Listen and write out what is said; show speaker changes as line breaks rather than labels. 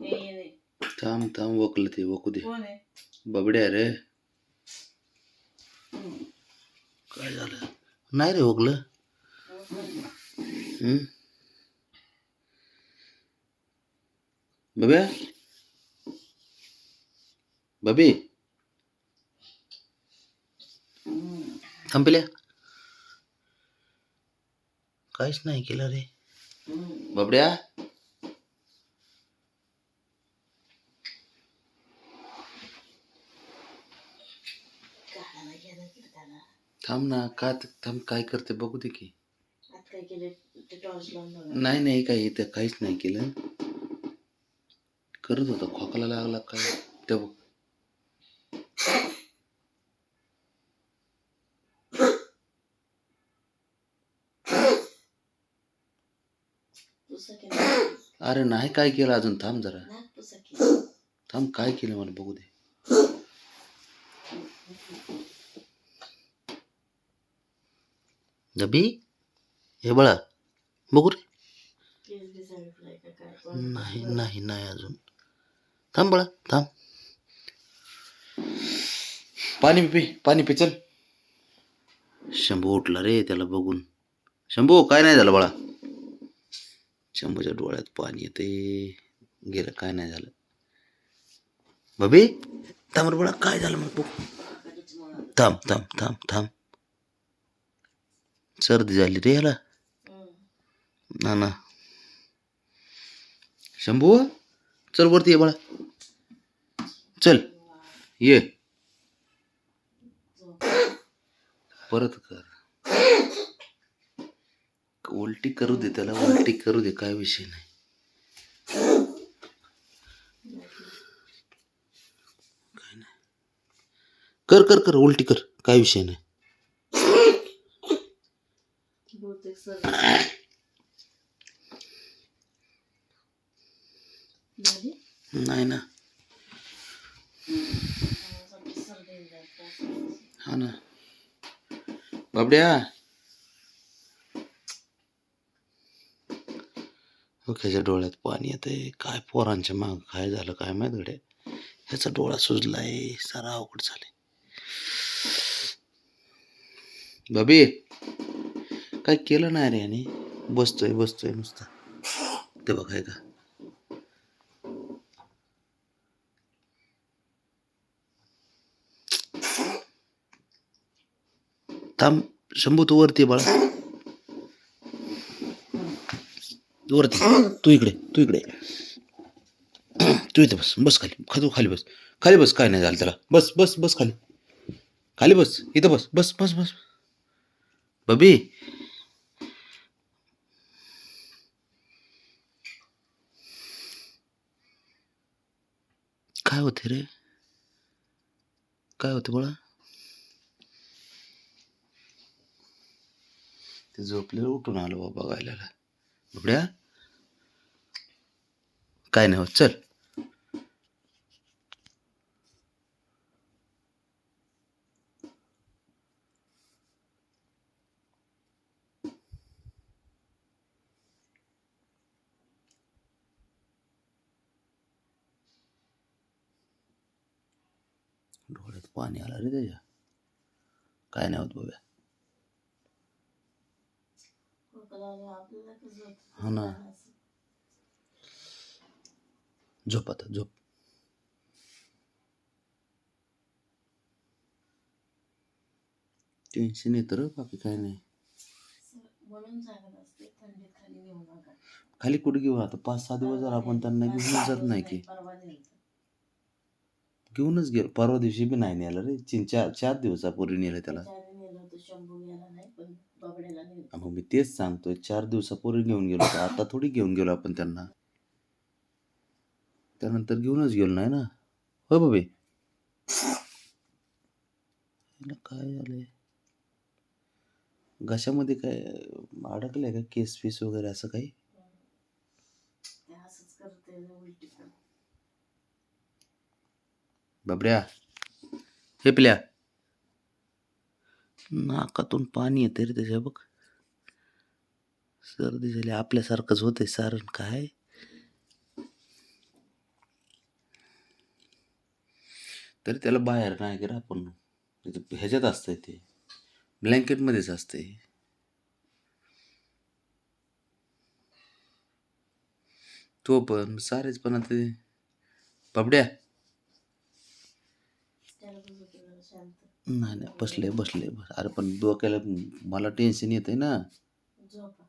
थांब थांब वकलं ते वकू दे बबड्या रे. काय झालं नाही रे वकलं? बब्या बबी. थांबल्या काहीच नाही केलं रे. बबड्या थांब ना का थांब काय करते बघू दे की.
आत काय केलं ते टॉर्च लावून बघा
नाही नाही काही इथं काहीच नाही केलं. करत होता खोकला लागला काय? ते बघ.
पुसा केलं.
अरे नाही काय केलं अजून? थांब जरा.
नाक पुसा केलं.
थांब काय केलं मला बघू दे. दबी हे बळा बघू रे. नाही नाही नाही अजून. थांब बळा थांब. पाणी पी पाणी पी चल. शंभू उठला रे त्याला बघून. शंभू काय नाही झालं बाळा? शंभूच्या डोळ्यात पाणी येते. गेलं काय नाही झालं. बबी थांब रे बाळा काय झालं मग बघ. थांब थांब थांब थांब. सर्दी झाली रे याला. ना ना शंभू चल वरती ये बाळा. चल ये. परत कर. उलटी करू दे त्याला उलटी करू दे काय विषय नाही. नाही. कर कर कर उलटी कर काय विषय नाही
बहुतेक सर झाली
नाही ना. हा ना. बाबड्या. ओकेच्या डोळ्यात पाणी येतंय. काय पोरांच्या माग काय झालं काय माहीत गडे ह्याचा डोळा सुजलाय सारा अवघड झाले बाबी काय केलं नाही रे याने? बसतोय बसतोय नुसता. ते बघाय का? थांब शंभू तू वरती बाळा. तू वरती. तू इकडे तू इकडे. तू इथे बस बस खाली. खातो खाली बस. खाली बस काय नाही झालं त्याला. बस बस बस खाली. खाली बस इथं बस. बस बस बस. बबी. काय होते रे? काय होते बोला ते झोपलेलं उठून आलो बाबा बघायला. बघड्या काय नाही होत चल. डोळ्यात पाणी आलं रे त्याच्या. काय नाही होत बाबा हा ना. झोप आता झोप. टेन्शन येतं र बाकी काय नाही.
खाली
कुठे घेऊ आता? पाच सहा दिवस झाला आपण त्यांना घेऊन जात नाही की. घेऊनच गेलो. परवा दिवशी बी नाही नेलं रे. तीन चार चार दिवसापूर्वी नेलं त्याला. मग मी तेच सांगतोय. चार दिवसापूर्वी घेऊन गेलो. आता थोडी घेऊन गेलो आपण त्यांना. त्यानंतर घेऊनच गेलो नाही ना. हो बाबी काय झालंय? घशामध्ये काय अडकलंय का? केस फीस वगैरे असं काही? बाबऱ्या. हे पिल्या. नाकातून पाणी येते रे त्याच्या बघ. सर्दी झाली आपल्यासारखंच होते सारण काय? तरी त्याला बाहेर नाही गेला आपण. ह्याच्यात असतंय ते. ब्लँकेटमध्येच असतंय. तो पण सारेच पण आता बाबड्या. नाही नाही बसले बसले बस. अरे पण डोक्याला मला टेन्शन येतंय ना.
झोपा.